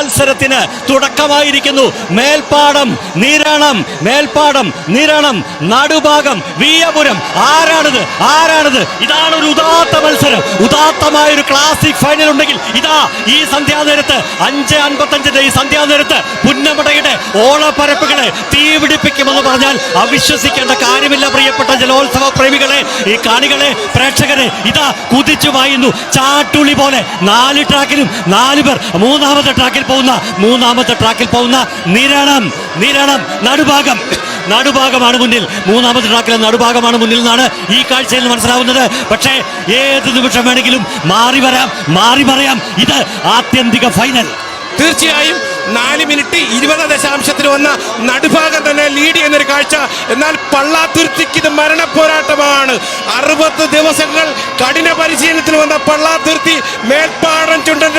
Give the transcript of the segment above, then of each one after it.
മത്സരത്തിന് തുടക്കമായിരിക്കുന്നു. മേൽപ്പാടം നീരണം മേൽപ്പാടം നീരണം നടുഭാഗം വീയപുരം ആരാണിത്? ആരാണിത്? ഇതാണ് ഒരു ഉദാത്ത മത്സരം. ഉദാത്തമായ ഒരു ക്ലാസിക് ഫൈനൽ ഉണ്ടെങ്കിൽ ഇതാ ഈ സന്ധ്യാനേരത്ത് അഞ്ച് അൻപത്തഞ്ചിന്റെ ഈ സന്ധ്യാനേരത്ത് പുന്നമടയുടെ ഓണപ്പരപ്പുകളെ തീപിടിപ്പിക്കുമെന്ന് പറഞ്ഞാൽ അവിശ്വസിക്കേണ്ട കാര്യമില്ല പ്രിയപ്പെട്ട ജലോത്സവ പ്രേമികളെ. ഈ കാണികളെ പ്രേക്ഷകരെ ഇതാ കുതിച്ചു വായുന്നു. ചാട്ടുളി പോലെ നാല് ട്രാക്കിലും നാല് പേർ. മൂന്നാമത്തെ ട്രാക്കിൽ പോകുന്ന മൂന്നാമത്തെ ട്രാക്കിൽ പോകുന്ന നിരണം നിരണം നടുഭാഗം. നടുഭാഗമാണ് മുന്നിൽ. മൂന്നാമത്തെ ട്രാക്കിലെ നടുഭാഗമാണ് മുന്നിൽ നിന്നാണ് ഈ കാഴ്ചയിൽ മനസ്സിലാവുന്നത്. പക്ഷേ ഏത് നിമിഷം വേണമെങ്കിലും മാറി വരാം മാറി പറയാം ഇത് ആത്യന്തിക ഫൈനൽ തീർച്ചയായും നാല് മിനിറ്റ് ഇരുപത് ദശാംശത്തിന് വന്ന നടുഭാഗം തന്നെ ലീഡ് ചെയ്യുന്നൊരു കാഴ്ച. എന്നാൽ പള്ളാത്തുരുത്തിക്ക് ഇത് മരണ പോരാട്ടമാണ് അറുപത് ദിവസങ്ങൾ കഠിന പരിശീലനത്തിന് വന്ന പള്ളാത്തുരുത്തി മേൽപ്പാടം ചിറകിലേറി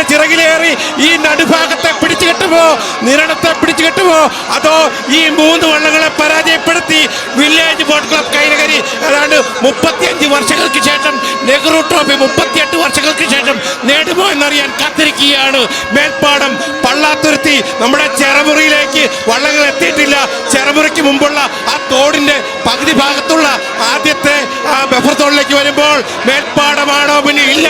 ഈ നടുഭാഗത്തെ പിടിച്ചു കെട്ടുമോ? നിരണത്തെ പിടിച്ചു കെട്ടുമോ? അതോ ഈ മൂന്ന് വള്ളങ്ങളെ പരാജയപ്പെടുത്തി വില്ലേജ് ബോട്ട് ക്ലബ് കൈനകരി ഏതാണ്ട് മുപ്പത്തിയഞ്ച് വർഷങ്ങൾക്ക് ശേഷം നെഹ്റു ട്രോഫി മുപ്പത്തിയെട്ട് വർഷങ്ങൾക്ക് ശേഷം നേടുമോ എന്നറിയാൻ കാത്തിരിക്കുകയാണ്. മേൽപ്പാടം പള്ളാത്തുരുത്തി നമ്മുടെ ചെറമുറിയിലേക്ക് വള്ളങ്ങൾ എത്തിയിട്ടില്ല. ചെറമുറിക്ക് മുമ്പുള്ള ആ തോടിന്റെ പകുതി ഭാഗത്തുള്ള ആദ്യത്തെ ആ ബഫർ തോടിലേക്ക് വരുമ്പോൾ മേൽപ്പാടമാണോ? പിന്നെ ഇല്ല.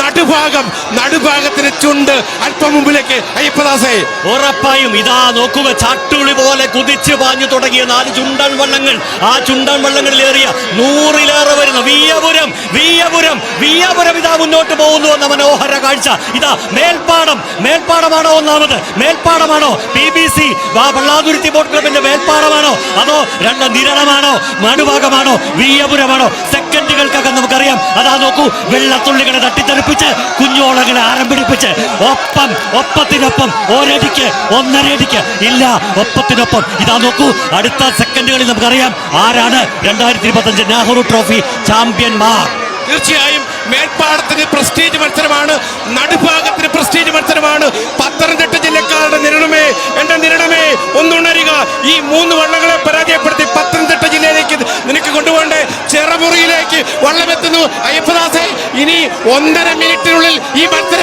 നടുഭാഗം നടുഭാഗത്തിന് ചുണ്ട് അല്പം മുമ്പിലേക്ക്. അയ്യപ്പദാസേ ഉറപ്പായും ഇതാ നോക്കുക ചാട്ടുളി പോലെ കുതിച്ചു പാഞ്ഞു തുടങ്ങിയ നാല് ചുണ്ടൻ വള്ളങ്ങൾ. ആ ചുണ്ടൻ വള്ളങ്ങളിലേറിയ നൂറിലേറെ വരുന്ന. വീയപുരം വീയപുരം വീയപുരം ഇതാ മുന്നോട്ട് പോകുന്നു എന്ന മനോഹര കാഴ്ച. ഇതാ മേൽപ്പാടം. മേൽപ്പാടമാണോ ഒന്നാമത്? മേൽപ്പാടമാണോ? P B C Pallathuruthy boat ക്ലബിന്റെ മേൽപ്പാടമാണോ? അതോ രണ്ട് നിരണമാണോ? നടുഭാഗമാണോ വീയപുരമാണോ? സെക്കൻഡുകൾക്കകം നമുക്കറിയാം. അതാ നോക്കൂ വെള്ളത്തുള്ളികളെ തട്ടിത്തെറിപ്പിച്ച് കുഞ്ഞോളങ്ങളെ ആരംഭിപ്പിച്ച് ഒപ്പം ഒപ്പത്തിനൊപ്പം ഒരടിക്ക് ഒന്നരയടിക്ക്. ഇല്ല ഒപ്പത്തിനൊപ്പം. ഇതാ നോക്കൂ അടുത്ത സെക്കൻഡുകളിൽ നമുക്കറിയാം ആരാണ് രണ്ടായിരത്തി ഇരുപത്തഞ്ച് നെഹ്റു ട്രോഫി ചാമ്പ്യന്മാർ. തീർച്ചയായും മേൽപ്പാടത്തിന് പ്രസ്റ്റീജ് മത്സരമാണ് നടുഭാഗത്തിന് പ്രസ്റ്റീജ് മത്സരമാണ്. പത്തനംതിട്ട ജില്ലക്കാരുടെ നിരണമേ എന്റെ നിരണമേ ഒന്നുണരുക. ഈ മൂന്ന് വള്ളങ്ങളെ പരാജയപ്പെടുത്തി പത്തനംതിട്ട ജില്ലയിലേക്ക് നിനക്ക് കൊണ്ടുപോകണ്ടേ. ചെറമുറിയിലേക്ക് വള്ളമെത്തുന്നു. അയ്യപ്പദാസെ ഇനി ഒന്നര മിനിറ്റിനുള്ളിൽ ഈ മത്സരം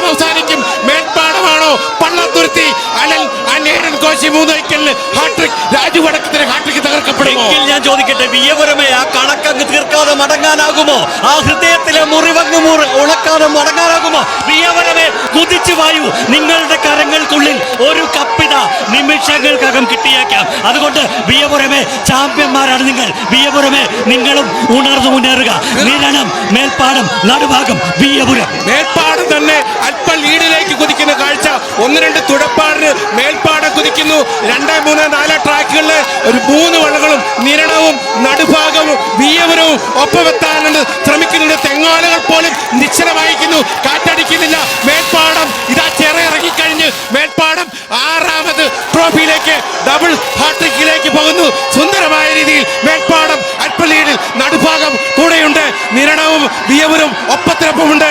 അനേരൻ കോശി ഹാട്രിക് രാജു വടക്കത്തിന് ഹാട്രിക് തകർക്കപ്പെടുമോ? ഞാൻ ചോദിക്കട്ടെ വിയപുരമേ ആ കണക്കങ്ങ് തീർക്കാതെ മടങ്ങാനാകുമോ? ആ ഹൃദയത്തിലെ മുറിവങ്ങ് മുറി ഉണക്കാതെ മടങ്ങാനാകുമോ? വിയപുരമേ കുതിച്ചു വായു. നിങ്ങളുടെ കരങ്ങൾക്കുള്ളിൽ ഒരു കപ്പിത നിമിഷങ്ങൾക്കകം കിട്ടിയേക്കാം. അതുകൊണ്ട് വിയപുരമേ ചാമ്പ്യന്മാരാണ് നിങ്ങൾ. വിയപുരമേ നിങ്ങളും ഉണർന്നു മുന്നേറുക. നിരണം മേൽപ്പാടം നടുഭാഗം വിയപുരം മേൽപ്പാടം തന്നെ അല്പം ലീഡിലേക്ക് കുതിക്കുന്ന കാഴ്ച. ഒന്ന് രണ്ട് തുടപ്പാടിന് കുതിക്കുന്നു രണ്ട് മൂന്ന് നാല് ട്രാക്കുകളിൽ ഒരു മൂന്ന് വള്ളകളും നിരണവും നടുഭാഗവും വീയവരവും ഒപ്പമെത്താനുണ്ട് ശ്രമിക്കുന്നുണ്ട്. തെങ്ങാലകൾ പോലും നിശ്ചലമായിരിക്കുന്നു. കാറ്റടിക്കുന്നില്ല. മേൽപ്പാടം ഇതാ ചെറ ഇറങ്ങിക്കഴിഞ്ഞ് മേൽപ്പാടം ആറാമത് ട്രോഫിയിലേക്ക് ഡബിൾ വിയവരും ഒപ്പത്തിനൊപ്പമുണ്ട്.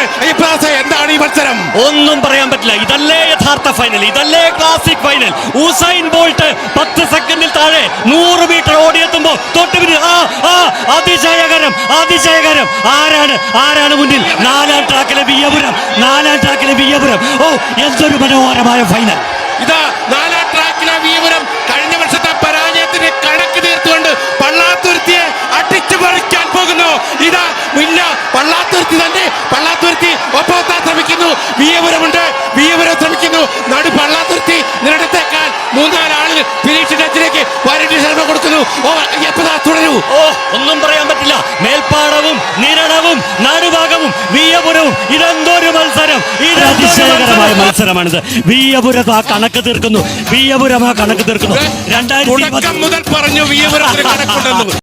എന്താണ് ഈ മത്സരം? ഒന്നും പറയാൻ പറ്റില്ല. ഇതല്ലേ യഥാർത്ഥ ഫൈനൽ ഇതല്ലേ ക്ലാസിക് ഫൈനൽ ഉസൈൻ ബോൾട്ട് പത്ത് സെക്കൻഡിൽ താഴെ നൂറ് മീറ്റർ ഓടിയെത്തുമ്പോൾ തൊട്ട് പിന്നിൽ ആ ആ അതിശയകരം അതിശയകരം. ആരാണ്? ആരാണ് മുന്നിൽ? നാലാം ട്രാക്കിലെ വിയപുരം നാലാം ട്രാക്കിലെ വിയപുരം ഓ എന്തൊരു മനോഹരമായ ഫൈനൽ ഇതാ തുടരൂ. ഒന്നും പറയാൻ പറ്റില്ല. മേൽപ്പാടവും നിരണവും നടുഭാഗവും വിയപുരവും ഇതെന്തൊരു മത്സരം? അതിശയകരമായ മത്സരമാണിത്. വിയപുരം ആ കണക്ക് തീർക്കുന്നു. വിയപുരം ആ കണക്ക് തീർക്കുന്നു. രണ്ടായിരത്തി മുതൽ പറഞ്ഞു വിയപുരം